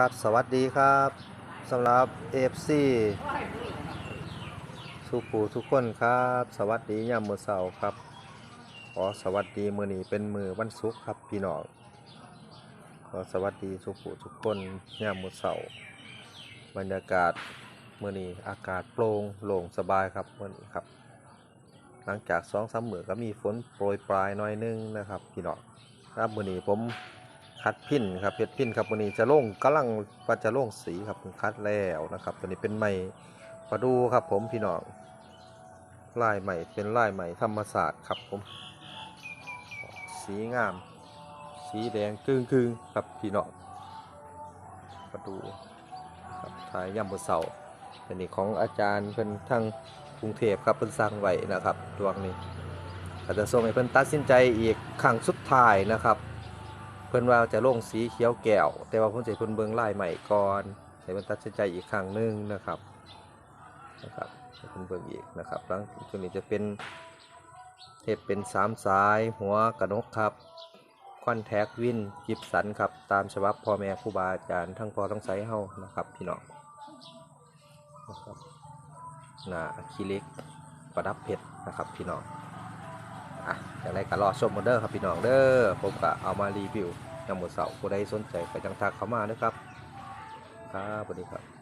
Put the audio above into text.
ครับสวัสดีครับสำหรับ FC สุปูทุกคนครับ สวัสดียามมือเช้าครับ ขอสวัสดีมือนี้เป็นมือวันศุกร์ครับพี่น้องขอสวัสดีสุปูทุกคนยามมือเช้าบรรยากาศมือนี้อากาศโปร่งโล่งสบายครับมือนี้ครับ หลังจากสองสามมือก็มีฝนโปรยปลายน้อยนึงนะครับพี่น้องครับมือนี้ผม คัดพินครับเพชรพินครับวันนี้จะลงกำลังว่าจะลงสีครับคัดแล้วนะครับตัวนี้เป็นไม้ประดูครับผมพี่น้องลายใหม่เป็นลายใหม่ธรรมศาสตร์ครับผมสีงาม สีแดงกึ่งกึ่งครับพี่น้องประดูครับทายย่ำบนเสาตัวนี้ของอาจารย์เป็นทางกรุงเทพครับเป็นสร้างไว้นะครับดวงนี้ก็จะส่งให้เพิ่นตัดสินใจอีกครั้งสุดท้ายนะครับ พิ่นว่าจะลงสีเขียวแก้ว แต่ว่าเพิ่นสิเพิ่นเบิ่งไลายใหม่ก่อนให้เพิ่นตัดสินใจอีกครั้งหนึ่งนะครับนะครับเพิ่นเบิ่งอีกนะครับหลังตัวนี้จะเป็นเฮ็ดเป็นสามสายหัวกระนกครับคอนแทควินกิบสันครับตามฉบับพ่อแม่ครูบาอาจารย์ทั้งพ่อทั้งไสเฮานะครับพี่น้องนะครับหน้าอะคริลิกประดับเพชรนะครับพี่น้องอะอย่างไรก็รอชมกันเด้อครับพี่น้องเด้อผมก็เอามารีวิว ยามมือเสาร์ผู้ใดสนใจก็จังทักเข้ามานะครับ ครับสวัสดีครับ